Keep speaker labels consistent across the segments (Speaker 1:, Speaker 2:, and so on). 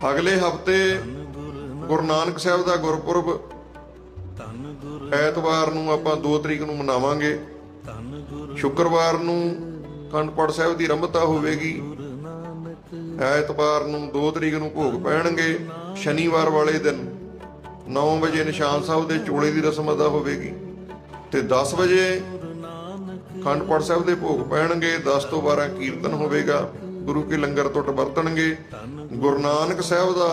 Speaker 1: ਅਗਲੇ ਹਫ਼ਤੇ ਗੁਰੂ ਨਾਨਕ ਸਾਹਿਬ ਦਾ ਗੁਰਪੁਰਬ ਐਤਵਾਰ ਨੂੰ ਆਪਾਂ 2 ਤਰੀਕ ਨੂੰ ਮਨਾਵਾਂਗੇ। ਸ਼ੁੱਕਰਵਾਰ ਨੂੰ ਅਖੰਡ ਪਾਠ ਸਾਹਿਬ ਦੀ ਆਰੰਭਤਾ ਹੋਵੇਗੀ। ਐਤਵਾਰ ਨੂੰ 2 ਤਰੀਕ ਨੂੰ ਭੋਗ ਪੈਣਗੇ। ਸ਼ਨੀਵਾਰ ਵਾਲੇ ਦਿਨ 9 ਵਜੇ ਨਿਸ਼ਾਨ ਸਾਹਿਬ ਦੇ ਚੋਲੇ ਦੀ ਰਸਮ ਅਦਾ ਹੋਵੇਗੀ ਤੇ 10 ਵਜੇ ਅਖੰਡ ਪਾਠ ਸਾਹਿਬ ਦੇ ਭੋਗ ਪੈਣਗੇ। 10 ਤੋਂ 12 ਕੀਰਤਨ ਹੋਵੇਗਾ। ਗੁਰੂ ਕੇ ਲੰਗਰ ਟੁੱਟ ਵਰਤਣਗੇ। ਗੁਰੂ ਨਾਨਕ ਸਾਹਿਬ ਦਾ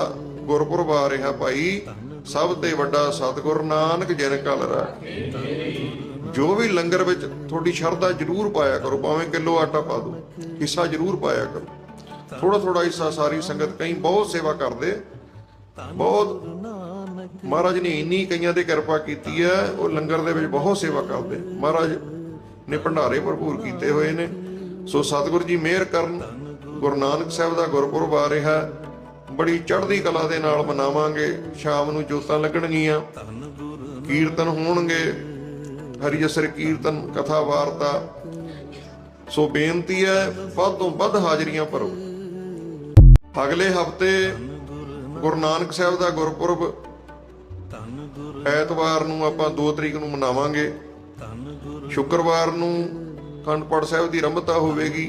Speaker 1: ਗੁਰਪੁਰਬ ਆ ਰਿਹਾ ਭਾਈ। ਸਭ ਤੇ ਵੱਡਾ ਸਤਿਗੁਰ ਨਾਨਕ ਜਨ ਕਲ ਰਾਖੇ। ਜੋ ਵੀ ਲੰਗਰ ਵਿੱਚ ਤੁਹਾਡੀ ਸ਼ਰਧਾ ਜ਼ਰੂਰ ਪਾਇਆ ਕਰੋ, ਭਾਵੇਂ ਕਿਲੋ ਆਟਾ ਪਾ ਦਿਓ ਹਿੱਸਾ ਜ਼ਰੂਰ ਪਾਇਆ ਕਰੋ। ਥੋੜਾ ਥੋੜਾ ਹਿੱਸਾ ਸਾਰੀ ਸੰਗਤ ਕਈ ਬਹੁਤ ਸੇਵਾ ਕਰਦੇ। ਬਹੁਤ ਮਹਾਰਾਜ ਨੇ ਇੰਨੀ ਕਈਆਂ ਤੇ ਕਿਰਪਾ ਕੀਤੀ ਹੈ, ਉਹ ਲੰਗਰ ਦੇ ਵਿੱਚ ਬਹੁਤ ਸੇਵਾ ਕਰਦੇ। ਮਹਾਰਾਜ ਨੇ ਭੰਡਾਰੇ ਭਰਪੂਰ ਕੀਤੇ ਹੋਏ ਨੇ। ਸੋ ਸਤਿਗੁਰ ਜੀ ਮਿਹਰ ਕਰਨ, ਗੁਰੂ ਨਾਨਕ ਸਾਹਿਬ ਦਾ ਗੁਰਪੁਰਬ ਆ ਰਿਹਾ। ਬੜੀ ਚੜ੍ਹਦੀ ਕਲਾ ਦੇ ਨਾਲ ਮਨਾਵਾਂਗੇ, ਸ਼ਾਮ ਨੂੰ ਜੋਤਾਂ ਲੱਗਣਗੀਆਂ, ਕੀਰਤਨ ਹੋਣਗੇ, ਹਰੀ ਜਸਰ ਕੀਰਤਨ ਕਥਾ ਵਾਰਤਾ ਸੋ ਬੇਨਤੀ ਹੈ, ਵੱਧ ਤੋਂ ਵੱਧ ਹਾਜ਼ਰੀਆਂ ਭਰੋ। ਅਗਲੇ ਹਫ਼ਤੇ ਗੁਰੂ ਨਾਨਕ ਸਾਹਿਬ ਦਾ ਗੁਰਪੁਰਬ ਐਤਵਾਰ ਨੂੰ ਆਪਾਂ 2 ਤਰੀਕ ਨੂੰ ਮਨਾਵਾਂਗੇ। ਸ਼ੁੱਕਰਵਾਰ ਨੂੰ ਅਖੰਡ ਪਾਠ ਸਾਹਿਬ ਦੀ ਆਰੰਭਤਾ ਹੋਵੇਗੀ।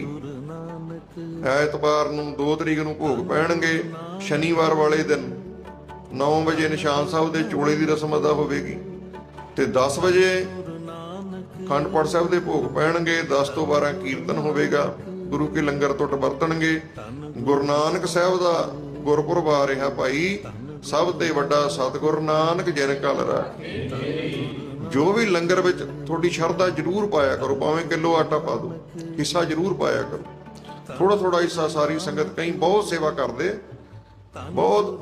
Speaker 1: ਐਤਵਾਰ ਨੂੰ 2 ਤਰੀਕ ਨੂੰ ਭੋਗ ਪੈਣਗੇ। ਸ਼ਨੀਵਾਰ ਵਾਲੇ ਦਿਨ 9 ਵਜੇ ਨਿਸ਼ਾਨ ਸਾਹਿਬ ਦੇ ਚੋਲੇ ਦੀ ਰਸਮ ਅਦਾ ਹੋਵੇਗੀ। ਤੇ 10 ਵਜੇ ਅਖੰਡ ਪਾਠ ਸਾਹਿਬ ਦੇ ਭੋਗ ਪੈਣਗੇ। 10 ਤੋਂ 12 ਕੀਰਤਨ ਹੋਵੇਗਾ। ਗੁਰੂ ਕੇ ਲੰਗਰ ਟੁੱਟ ਵਰਤਣਗੇ। ਗੁਰੂ ਨਾਨਕ ਸਾਹਿਬ ਦਾ ਗੁਰਪੁਰਬ ਆ ਰਿਹਾ ਭਾਈ। ਸਭ ਤੇ ਵੱਡਾ ਸਤਿਗੁਰ ਨਾਨਕ ਜਨ ਕਲ ਰਾਖੇ। ਜੋ ਵੀ ਲੰਗਰ ਵਿੱਚ ਤੁਹਾਡੀ ਸ਼ਰਧਾ ਜ਼ਰੂਰ ਪਾਇਆ ਕਰੋ, ਭਾਵੇਂ ਕਿਲੋ ਆਟਾ ਪਾ ਦਿਓ ਹਿੱਸਾ ਜ਼ਰੂਰ ਪਾਇਆ ਕਰੋ। ਥੋੜਾ ਥੋੜਾ ਹਿੱਸਾ ਸਾਰੀ ਸੰਗਤ ਕਈ ਬਹੁਤ ਸੇਵਾ ਕਰਦੇ। ਬਹੁਤ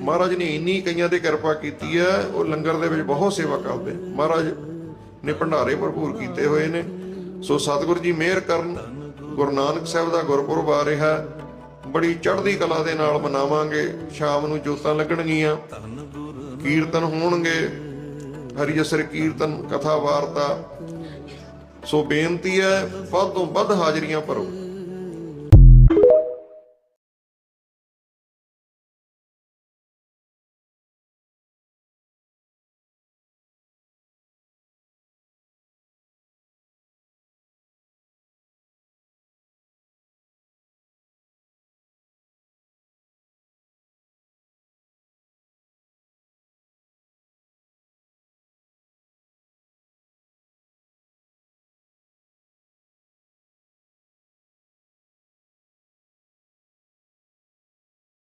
Speaker 1: ਮਹਾਰਾਜ ਨੇ ਇੰਨੀ ਕਈਆਂ ਤੇ ਕਿਰਪਾ ਕੀਤੀ ਹੈ, ਉਹ ਲੰਗਰ ਦੇ ਵਿੱਚ ਬਹੁਤ ਸੇਵਾ ਕਰਦੇ। ਮਹਾਰਾਜ ਨੇ ਭੰਡਾਰੇ ਭਰਪੂਰ ਕੀਤੇ ਹੋਏ ਨੇ। ਸੋ ਸਤਿਗੁਰ ਜੀ ਮਿਹਰ ਕਰਨ, ਗੁਰੂ ਨਾਨਕ ਸਾਹਿਬ ਦਾ ਗੁਰਪੁਰਬ ਆ ਰਿਹਾ ਬੜੀ ਚੜ੍ਹਦੀ ਕਲਾ ਦੇ ਨਾਲ ਮਨਾਵਾਂਗੇ। ਸ਼ਾਮ ਨੂੰ ਜੋਤਾਂ ਲੱਗਣਗੀਆਂ, ਕੀਰਤਨ ਹੋਣਗੇ। ਹਰੀ ਜਸਰ ਕੀਰਤਨ ਕਥਾ ਵਾਰਤਾ ਸੋ ਬੇਨਤੀ ਹੈ ਵੱਧ ਤੋਂ ਵੱਧ ਹਾਜ਼ਰੀਆਂ ਭਰੋ।